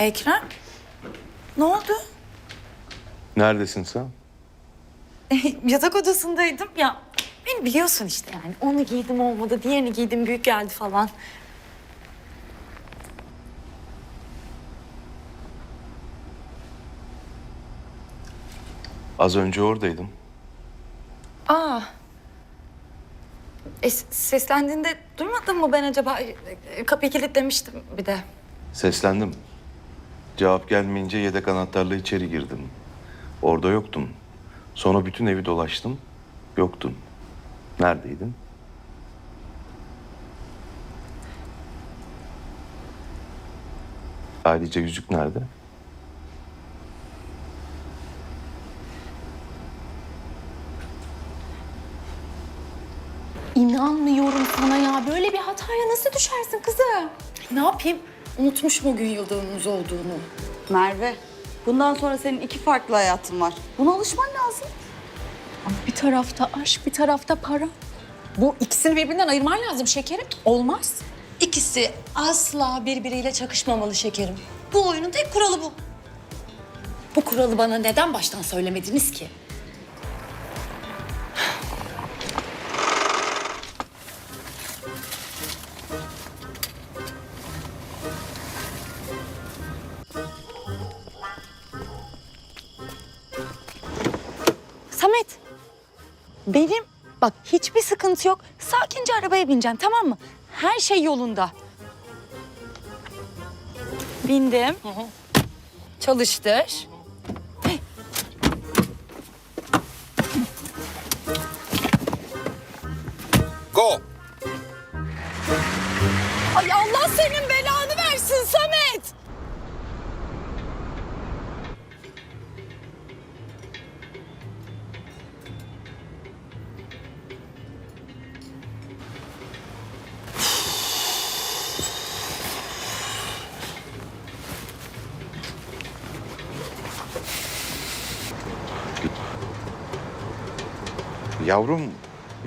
Ekrem, ne oldu? Neredesin sen? Yatak odasındaydım ya. Beni biliyorsun işte yani. Onu giydim olmadı, diğerini giydim büyük geldi falan. Az önce oradaydım. Aa. E, seslendiğinde duymadın mı ben acaba? E, e, Kapıyı kilitlemiştim bir de. Seslendim. Cevap gelmeyince yedek anahtarla içeri girdim. Orada yoktun. Sonra bütün evi dolaştım. Yoktun. Neredeydin? Ayrıca yüzük nerede? İnanmıyorum sana ya. Böyle bir hataya nasıl düşersin kızım? Ne yapayım? Unutmuşum o gün yıldığımız olduğunu. Merve, bundan sonra senin iki farklı hayatın var. Buna alışman lazım. Bir tarafta aşk, bir tarafta para. Bu ikisini birbirinden ayırman lazım şekerim. Olmaz. İkisi asla birbiriyle çakışmamalı şekerim. Bu oyunun tek kuralı bu. Bu kuralı bana neden baştan söylemediniz ki? Benim bak hiçbir sıkıntı yok. Sakince arabaya bineceğim tamam mı? Her şey yolunda. Bindim. Çalıştır. Yavrum,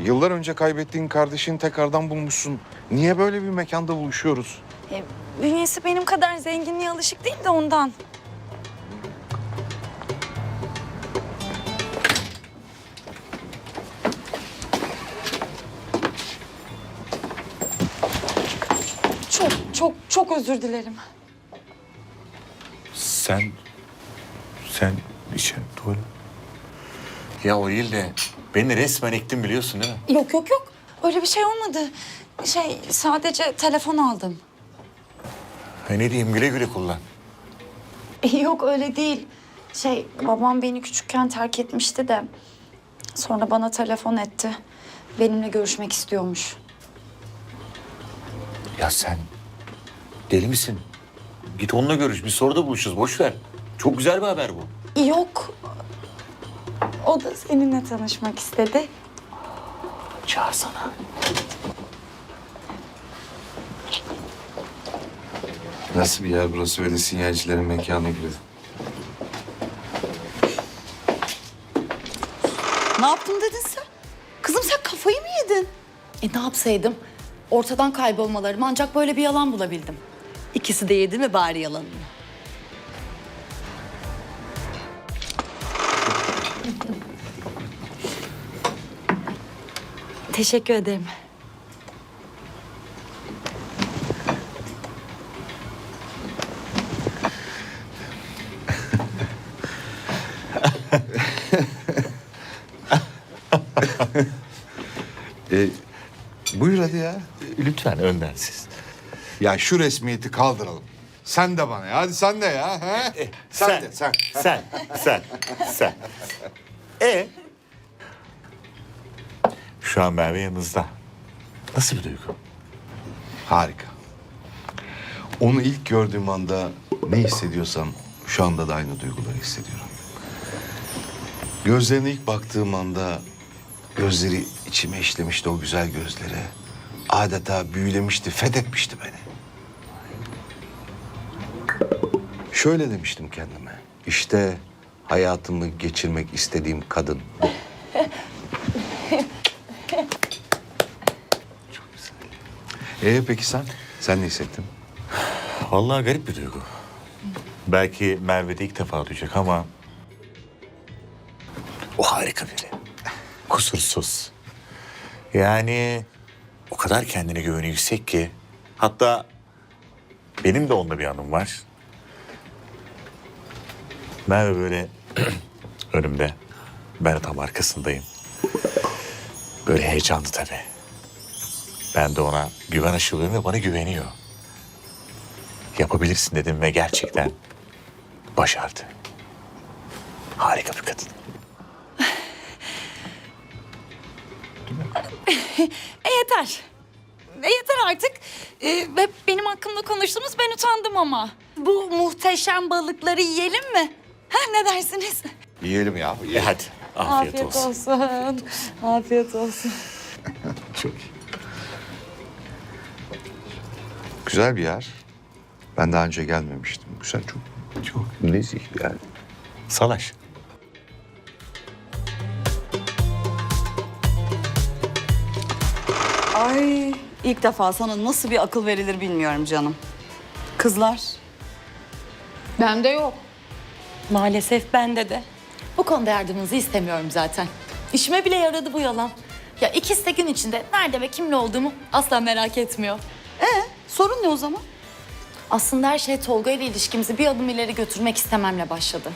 yıllar önce kaybettiğin kardeşini tekrardan bulmuşsun. Niye böyle bir mekanda buluşuyoruz? E, bünyesi benim kadar zenginliğe alışık değil de ondan. Çok çok çok özür dilerim. Sen... Sen işe tuvalet... Ya o değil de beni resmen ektin biliyorsun değil mi? Yok yok yok. Öyle bir şey olmadı. Şey sadece telefon aldım. Ha, ne diyeyim güle güle kullan. E, Yok öyle değil. Şey babam beni küçükken terk etmişti de sonra bana telefon etti. Benimle görüşmek istiyormuş. Ya sen deli misin? Git onunla görüş. Bir soruda buluşuruz. Boş ver. Çok güzel bir haber bu. Yok. O da seninle tanışmak istedi. Çağırsana. Nasıl bir yer burası öyle sinyalcilerin mekanı gibi? Ne yaptım dedin sen? Kızım sen kafayı mı yedin? E ne yapsaydım? Ortadan kaybolmalarımı ancak böyle bir yalan bulabildim. İkisi de yedi mi bari yalanını? Teşekkür ederim. E, buyur hadi ya. Lütfen önden siz. Ya şu resmiyeti kaldıralım. Sen de bana ya. Hadi sen de ya. He? sen, de sen. Sen, sen, sen. E? Şu an Merve yanınızda. Nasıl bir duygu? Harika. Onu ilk gördüğüm anda ne hissediyorsam şu anda da aynı duyguları hissediyorum. Gözlerine ilk baktığım anda gözleri içime işlemişti o güzel gözleri. Adeta büyülemişti, fethetmişti beni. Şöyle demiştim kendime. İşte hayatımı geçirmek istediğim kadın bu. Çok güzel. Ee peki sen? Sen ne hissettin? Vallahi garip bir duygu. Belki Merve de ilk defa duyacak ama... O harika biri. Kusursuz. Yani o kadar kendine güveni yüksek ki... Hatta benim de onunla bir anım var. Merve böyle önümde. Ben tam arkasındayım. Böyle heyecanlı tabii. Ben de ona güven aşılıyorum ve bana güveniyor. Yapabilirsin dedim ve gerçekten başardı. Harika bir kadın. E yeter. E yeter artık. E, ve benim hakkımda konuştunuz ben utandım ama. Bu muhteşem balıkları yiyelim mi? Ha ne dersiniz? Yiyelim ya. E hadi afiyet, olsun. olsun. Afiyet olsun. Çok iyi. Güzel bir yer. Ben daha önce gelmemiştim. Güzel çok. Çok nezih yani. Salaş. Ay ilk defa sana nasıl bir akıl verilir bilmiyorum canım. Kızlar. Bende yok. Maalesef bende de. Bu konuda yardımınızı istemiyorum zaten. İşime bile yaradı bu yalan. Ya ikisi de gün içinde nerede ve kimle olduğumu asla merak etmiyor. Ee, sorun ne o zaman? Aslında her şey Tolga ile ilişkimizi bir adım ileri götürmek istememle başladı.